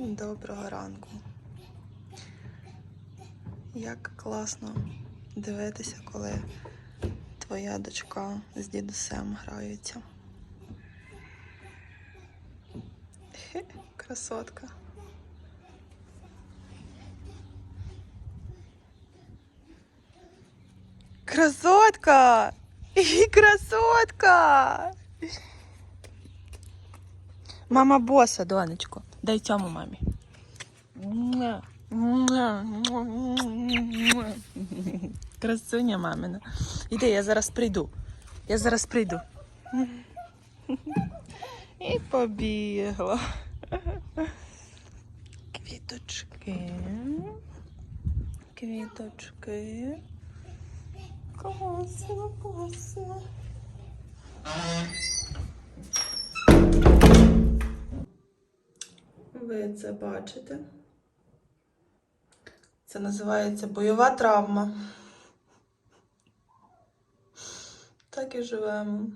Доброго ранку. Як класно дивитися, коли твоя дочка з дідусем граються. Хе, красотка. Красотка! Красотка! Мама боса, донечко. Дай цьому мамі. Красуня мамина. Іди, я зараз прийду. Я зараз прийду. І побігла. Квіточки. Квіточки. Класно, класно. Ви це бачите? Це називається бойова травма. Так і живемо.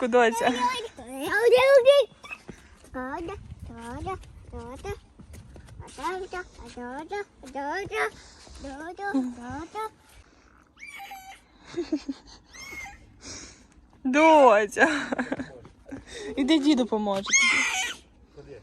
Виши ножку, доця. Доця. Іди діду поможе тобі.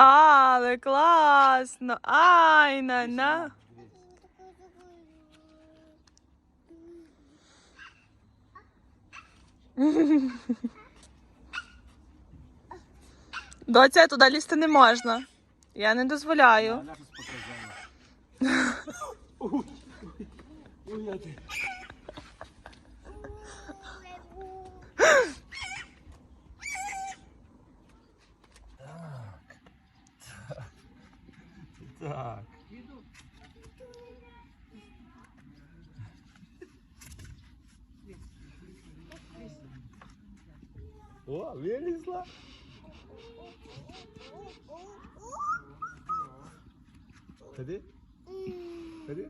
Але класно. Ай, на на. Доця, туди лізти не можна. Я не дозволяю. Так. О, вилізла. Hadi. Hmm. Hadi.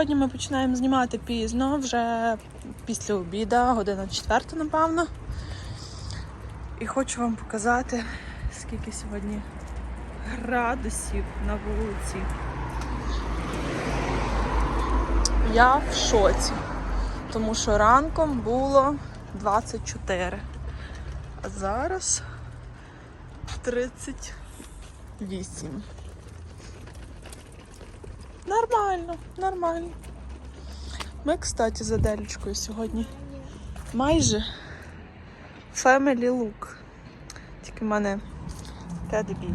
Сьогодні ми починаємо знімати пізно, вже після обіду, година четверта, напевно. І хочу вам показати, скільки сьогодні градусів на вулиці. Я в шоці, тому що ранком було 24, а зараз 38. Нормально, нормально. Ми, кстати, з Аделечкою сьогодні майже family look. Тільки в мене теди білі.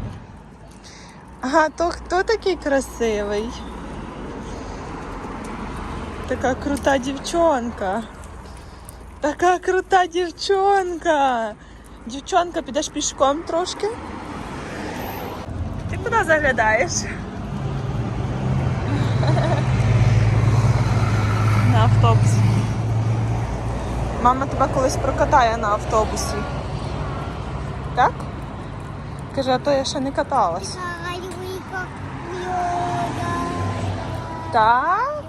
Ага, то хто такий красивий? Така крута дівчонка. Така крута дівчонка. Дівчонка, підеш пішком трошки? Ти куди заглядаєш? На автобус. Мама тебе колись прокатає на автобусі. Так? Каже, а то я ще не каталась. Так?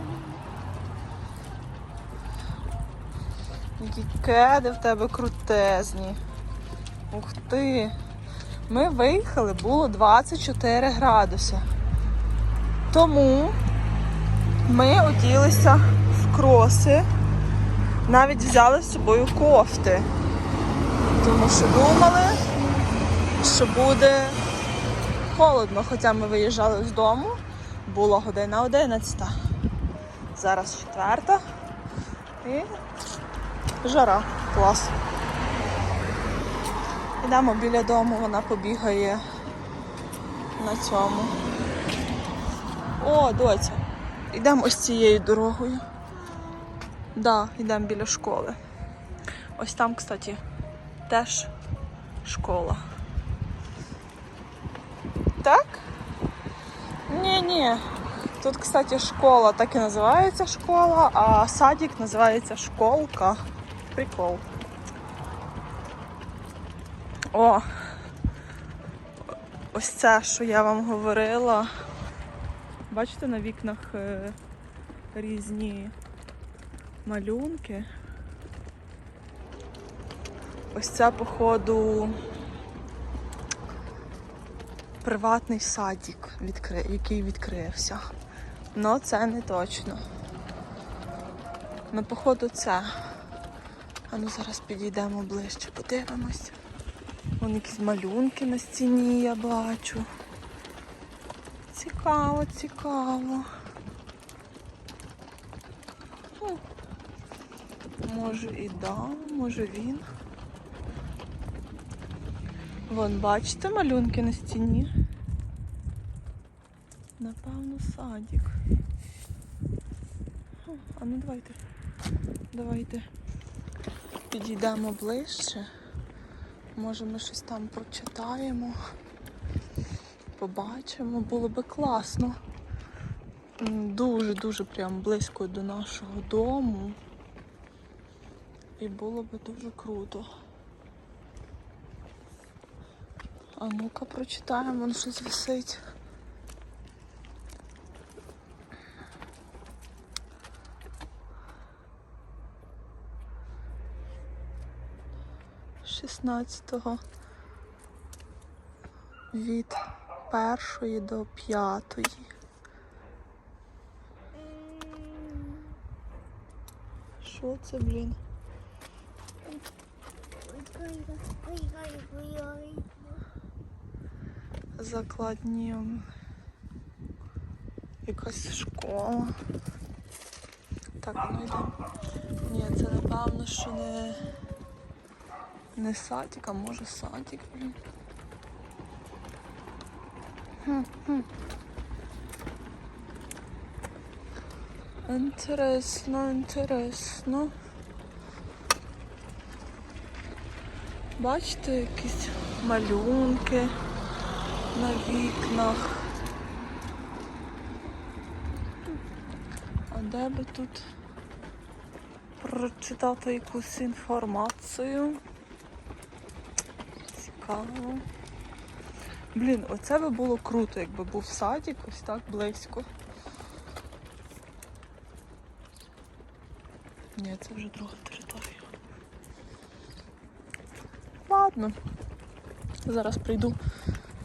Які кеди в тебе крутезні. Ух ти. Ми виїхали, було 24 градуси. Тому ми оділися кроси, навіть взяли з собою кофти. Тому що думали, що буде холодно, хоча ми виїжджали з дому, була година 11. Зараз четверта. І жара. Клас. Йдемо біля дому, вона побігає на цьому. О, доця. Йдемо ось цією дорогою. Да, йдемо біля школи. Ось там, кстати, теж школа. Так? Ні, ні. Тут, кстати, школа так і називається школа, а садик називається школка. Прикол. О! Ось це, що я вам говорила. Бачите, на вікнах е, різні малюнки. Ось це, походу, приватний садик, який відкрився. Ну, це не точно. Ну, походу, це. А ну зараз підійдемо ближче, подивимось. Вон якісь малюнки на стіні я бачу. Цікаво, цікаво. Може і да, може він. Вон, бачите малюнки на стіні? Напевно, садик. А ну давайте. Давайте підійдемо ближче. Може ми щось там прочитаємо, побачимо, було би класно. Дуже-дуже прям близько до нашого дому. І було би дуже круто. А ну-ка прочитаємо, вон щось висить. Шістнадцятого від першої до п'ятої. Що це, блін? Закладні. Якась школа. Так, ну йдемо. Ні, це напевно, що не. Не садик, а може садик, блін. Інтересно, інтересно. Бачите, якісь малюнки на вікнах. А де би тут прочитати якусь інформацію? Цікаво. Блін, оце би було круто, якби був садик ось так близько. Ні, це вже друга територія. Ладно. Зараз прийду.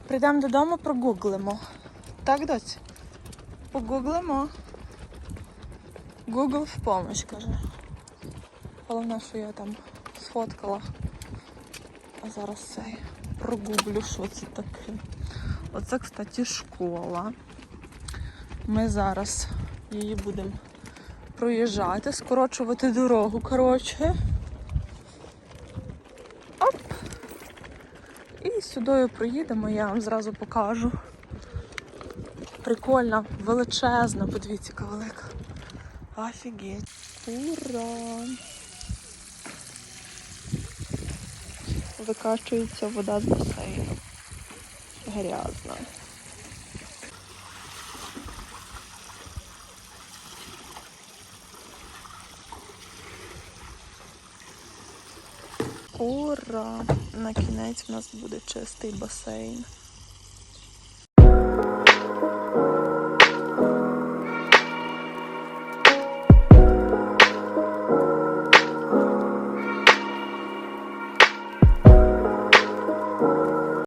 Прийдемо додому, прогуглимо. Так, доць? Погуглимо. Google в помощь, каже. Головне, що я там сфоткала. А зараз цей прогуглю, що це таке. Оце, кстати, школа. Ми зараз її будемо проїжджати, скорочувати дорогу, коротше. І сюди проїдемо, я вам зразу покажу. Прикольна, величезна, подивіться, яка велика. Офігеть. Ура! Викачується вода з басейну. Грязна. Ура! На кінець в нас буде чистий басейн.